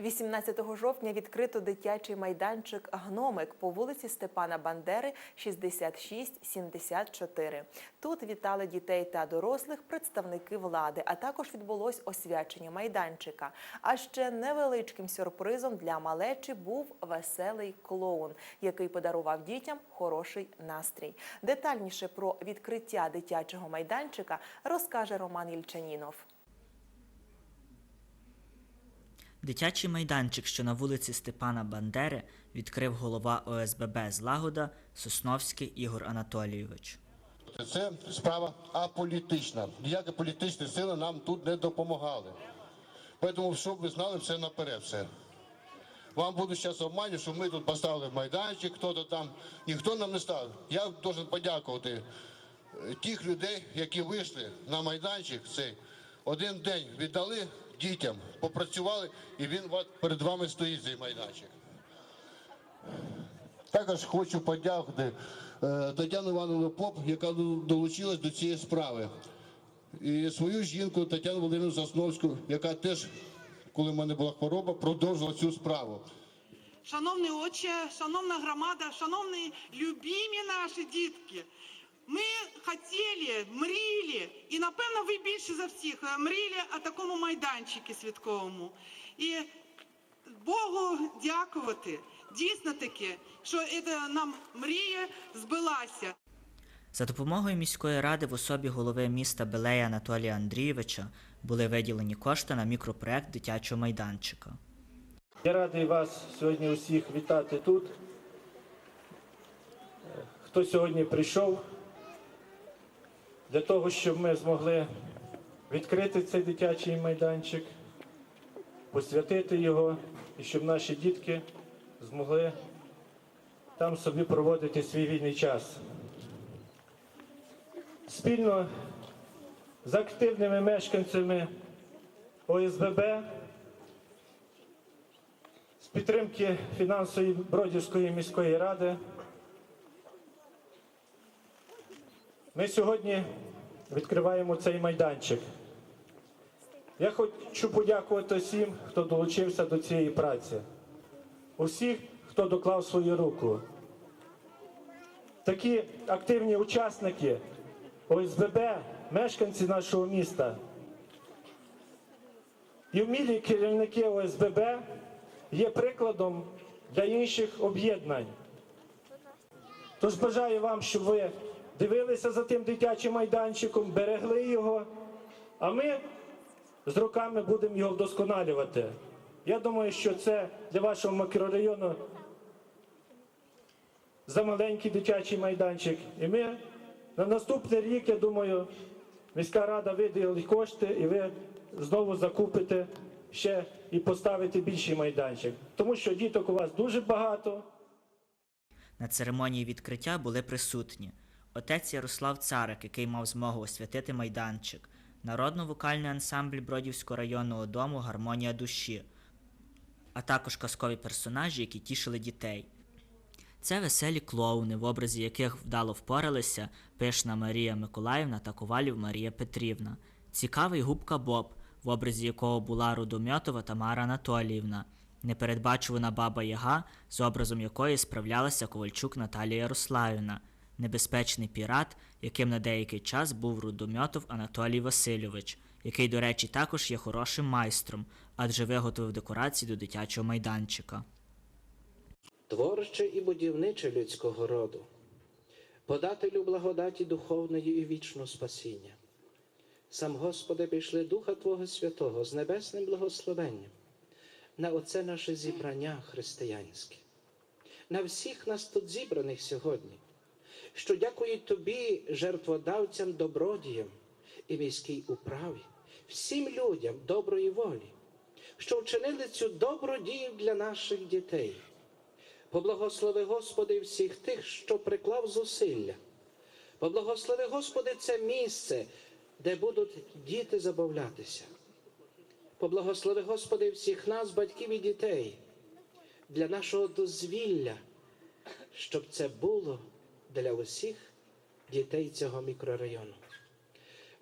18 жовтня відкрито дитячий майданчик Гномик по вулиці Степана Бандери, 66-74. Тут вітали дітей та дорослих представники влади, а також відбулось освячення майданчика. А ще невеличким сюрпризом для малечі був веселий клоун, який подарував дітям хороший настрій. Детальніше про відкриття дитячого майданчика розкаже Роман Ільчанінов. Дитячий майданчик, що на вулиці Степана Бандери, відкрив голова ОСББ Злагода Сосновський Ігор Анатолійович. Це справа аполітична. Ніякі політичні сили нам тут не допомагали. Тому, щоб ви знали все наперед все. Вам буду зараз обманювати, що ми тут поставили майданчик, хто-то там. Ніхто нам не ставив. Я должен подякувати е, тих людей, які вийшли на майданчик цей. Один день віддали дітям, попрацювали, і він перед вами стоїть цей майданчик. Також хочу подякувати е, Тетяну Івановну Поп, яка долучилась до цієї справи. І свою жінку Тетяну Володимирівну Засновську, яка теж, коли в мене була хвороба, продовжила цю справу. Шановний отче, шановна громада, шановні любімі наші дітки. Ми хотіли, мріяли, і напевно ви більше за всіх е, мріяли о такому майданчику святковому. І Богу дякувати. Дійсно таки, що це нам мрія збилася. За допомогою міської ради в особі голови міста Белея Анатолія Андрійовича були виділені кошти на мікропроект дитячого майданчика. Я радий вас сьогодні усіх вітати тут. Е, Хто сьогодні прийшов для того, щоб ми змогли відкрити цей дитячий майданчик, посвятити його і щоб наші дітки змогли там собі проводити свій вільний час. Спільно з активними мешканцями ОСББ з підтримки фінансової Бродівської міської ради. Ми сьогодні відкриваємо цей майданчик. Я хочу подякувати всім, хто долучився до цієї праці, усіх, хто доклав свою руку. Такі активні учасники ОСББ, мешканці нашого міста і вмілі керівники ОСББ є прикладом для інших об'єднань. Тож бажаю вам, щоб ви дивилися за тим дитячим майданчиком, берегли його, а ми з роками будемо його вдосконалювати. Я думаю, що це для вашого мікрорайону замаленький дитячий майданчик. І ми на наступний рік, я думаю, міська рада виділить кошти, і ви знову закупите ще і поставите більший майданчик. Тому що діток у вас дуже багато. На церемонії відкриття були присутні отець Ярослав Царик, який мав змогу освятити майданчик, народно-вокальний ансамбль Бродівського районного дому Гармонія душі, а також казкові персонажі, які тішили дітей. Це веселі клоуни, в образі яких вдало впоралися пишна Марія Миколаївна та Ковалів Марія Петрівна, цікавий губка Боб, в образі якого була Рудомьотова Тамара Анатоліївна, непередбачувана баба Яга, з образом якої справлялася Ковальчук Наталія Ярославівна, небезпечний пірат, яким на деякий час був Рудомьотов Анатолій Васильович, який, до речі, також є хорошим майстром, адже виготовив декорації до дитячого майданчика. творче і будівниче людського роду, подателю благодаті духовної і вічного спасіння. Сам Господи, пішли Духа Твого Святого з небесним благословенням на оце наше зібрання християнське, на всіх нас тут зібраних сьогодні, що дякують Тобі, жертводавцям, добродіям і міській управі, всім людям доброї волі, що вчинили цю добру дію для наших дітей. Поблагослови, Господи, всіх тих, що приклав зусилля. Поблагослови, Господи, це місце, де будуть діти забавлятися. Поблагослови, Господи, всіх нас, батьків і дітей, для нашого дозвілля, щоб це було для усіх дітей цього мікрорайону.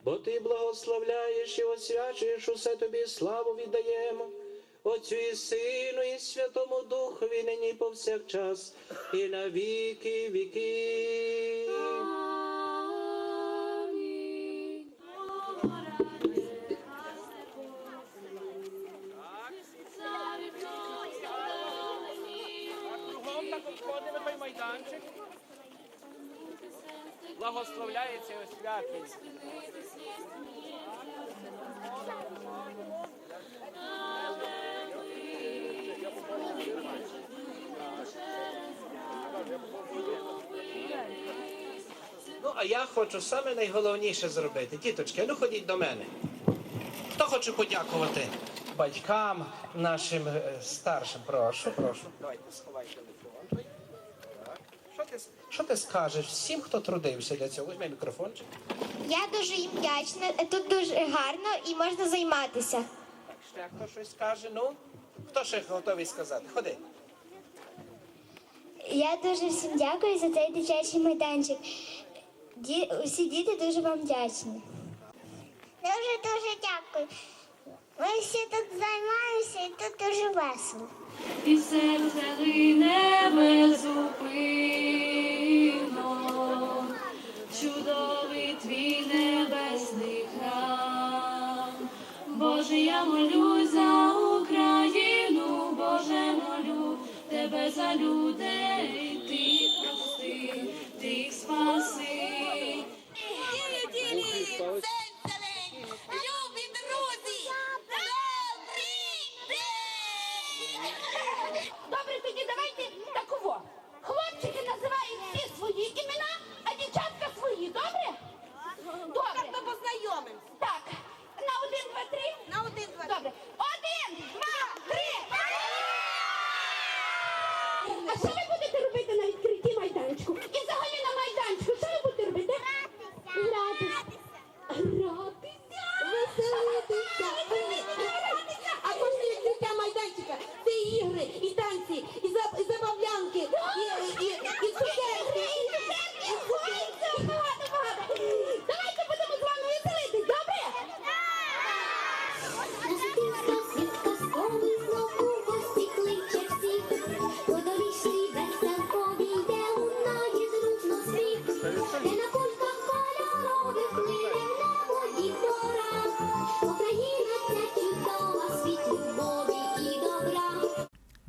Бо Ти благословляєш і освячуєш усе тобі славу віддаємо Отцю і Сину, і Святому Духові, нині повсякчас, і на віки віки. Майданчик. Благословляється освячується. Ну, а я хочу саме найголовніше зробити. Діточки, ну ходіть до мене. Хто хоче подякувати батькам, нашим е, старшим? Прошу, прошу. Давайте сховай телефон. Так. Що ти, що ти скажеш всім, хто трудився для цього? Візьми мікрофончик. Я дуже їм вдячна. Тут дуже гарно і можна займатися. Так, ще хто щось скаже? Ну, хто ще готовий сказати? Ходи. Я дуже всім дякую за цей дитячий майданчик. Ді... Усі діти дуже вам вдячні. Дуже дуже дякую. Ми всі тут займаємося і тут дуже весело. і серце лине безупинно, чудовий твій небесний храм. Боже, я молюсь за Україну, Боже, молю тебе за людей, ти прости, ти їх спаси. Любі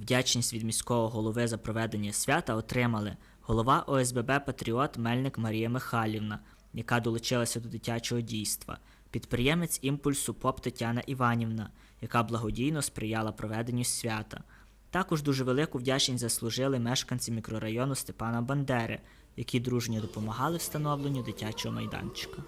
Вдячність від міського голови за проведення свята отримали голова ОСББ Патріот Мельник Марія Михайлівна, яка долучилася до дитячого дійства, підприємець імпульсу ПОП Тетяна Іванівна, яка благодійно сприяла проведенню свята. Також дуже велику вдячність заслужили мешканці мікрорайону Степана Бандери, які дружньо допомагали встановленню дитячого майданчика.